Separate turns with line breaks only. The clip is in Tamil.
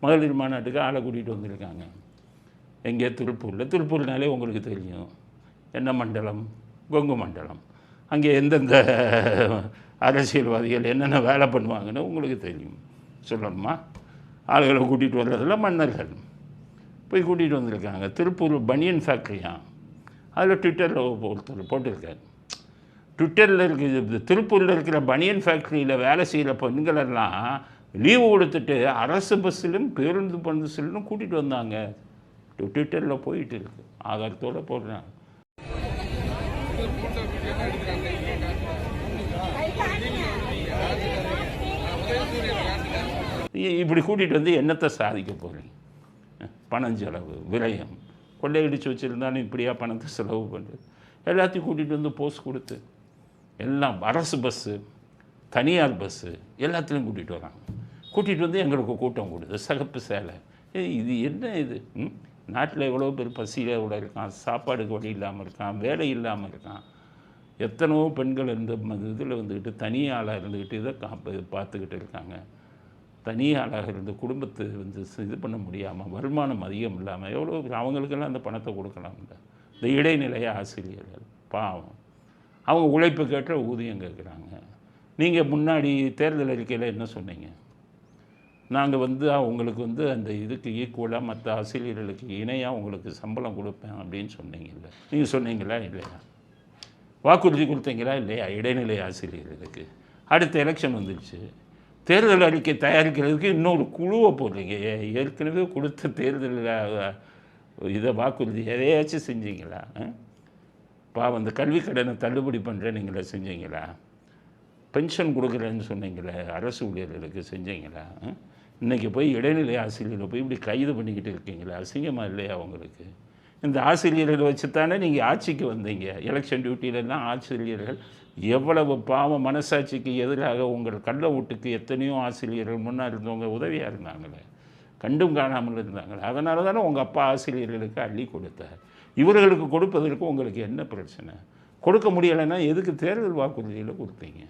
மகளிர் மாநாட்டுக்கு ஆளை கூட்டிகிட்டு வந்திருக்காங்க. எங்கே? திருப்பூரில். திருப்பூர்னாலே உங்களுக்கு தெரியும். என்ன மண்டலம்? கொங்கு மண்டலம். அங்கே எந்தெந்த அரசியல்வாதிகள் என்னென்ன வேலை பண்ணுவாங்கன்னு உங்களுக்கு தெரியும். சொல்லணுமா? ஆளுகளை கூட்டிகிட்டு வர்றதில்ல மன்னர்கள். போய் கூட்டிகிட்டு வந்திருக்காங்க. திருப்பூர் பனியன் ஃபேக்ட்ரியா அதில் ட்விட்டரில் ஒருத்தர் போட்டிருக்காரு. ட்விட்டரில் இருக்கிற திருப்பூரில் இருக்கிற பனியன் ஃபேக்ட்ரியில் வேலை செய்கிற பெண்களெல்லாம் லீவு கொடுத்துட்டு அரசு பஸ்ஸிலும் பேருந்து பஸ்ஸிலும் கூட்டிகிட்டு வந்தாங்க. ட்விட்டரில் போயிட்டு இருக்கு. ஆதாரத்தோடு போடுறாங்க இப்படி கூட்டிகிட்டு வந்து என்னத்தை சாதிக்க போகிறீங்க பணம் செலவு விரயம். கொள்ளையடிச்சு வச்சுருந்தாலும் இப்படியா பணத்தை செலவு பண்ணுறது எல்லாத்தையும் கூட்டிகிட்டு வந்து போஸ்ட் கொடுத்து. எல்லாம் அரசு பஸ்ஸு தனியார் பஸ்ஸு எல்லாத்துலேயும் கூட்டிகிட்டு வராங்க. கூட்டிகிட்டு வந்து எங்களுக்கு கூட்டம் கொடுது. சகப்பு சேலை. ஏய், இது என்ன இது? ம்? நாட்டில் எவ்வளோ பேர் பசியில் கூட இருக்கான் சாப்பாடுக்கு வழி இல்லாமல் இருக்கான் வேலை இல்லாமல் இருக்கான். எத்தனையோ பெண்கள் இந்த இதில் வந்துக்கிட்டு தனியாளாக இருந்துக்கிட்டு இதை காப்ப பார்த்துக்கிட்டு இருக்காங்க. தனியாளாக இருந்து குடும்பத்தை வந்து இது பண்ண முடியாமல் வருமானம் அதிகம் இல்லாமல் எவ்வளோ அவங்களுக்கெல்லாம் அந்த பணத்தை கொடுக்கலாம்ல இந்த இடைநிலைய ஆசிரியர்கள் பாவம். அவங்க உழைப்புக்கேற்ற ஊதியம் கேட்குறாங்க. நீங்கள் முன்னாடி தேர்தல் அறிக்கையில் என்ன சொன்னீங்க? நாங்கள் வந்து உங்களுக்கு வந்து அந்த இதுக்கு ஈக்குவலாக மற்ற ஆசிரியர்களுக்கு இணையாக உங்களுக்கு சம்பளம் கொடுப்பேன் அப்படின்னு சொன்னீங்கல்ல நீங்கள் சொன்னீங்களா இல்லையா? வாக்குறுதி கொடுத்தீங்களா இல்லையா இடைநிலை ஆசிரியர்களுக்கு? அடுத்த எலெக்ஷன் வந்துடுச்சு தேர்தல் அறிக்கை தயாரிக்கிறதுக்கு இன்னொரு குழுவை போடுறீங்க. ஏ- ஏற்கனவே கொடுத்த தேர்தல் இதை வாக்குறுதி எதையாச்சும் செஞ்சீங்களா? பாவம் அந்த கல்வி கடனை தள்ளுபடி பண்ணுறேன் நீங்களே செஞ்சீங்களா? பென்ஷன் கொடுக்குறேன்னு சொன்னீங்களே அரசு ஊழியர்களுக்கு செஞ்சீங்களா? இன்றைக்கி போய் இடைநிலை ஆசிரியரை போய் இப்படி கைது பண்ணிக்கிட்டு இருக்கீங்களே அசிங்கமாக இல்லையா உங்களுக்கு? இந்த ஆசிரியர்களை வச்சு தானே நீங்கள் ஆட்சிக்கு வந்தீங்க. எலெக்ஷன் டியூட்டியிலலாம் ஆசிரியர்கள் எவ்வளவு பாவம் மனசாட்சிக்கு எதிராக உங்கள் கள்ள வீட்டுக்கு எத்தனையோ ஆசிரியர்கள் முன்னாடி இருந்தவங்க உதவியாக இருந்தாங்களே? கண்டும் காணாமல் இருந்தாங்களே? அதனால தானே உங்கள் அப்பா ஆசிரியர்களுக்கு அள்ளி கொடுத்தார். இவர்களுக்கு கொடுப்பதற்கு உங்களுக்கு என்ன பிரச்சனை? கொடுக்க முடியலைன்னா எதுக்கு தேர்தல் வாக்குறுதியில் கொடுத்தீங்க?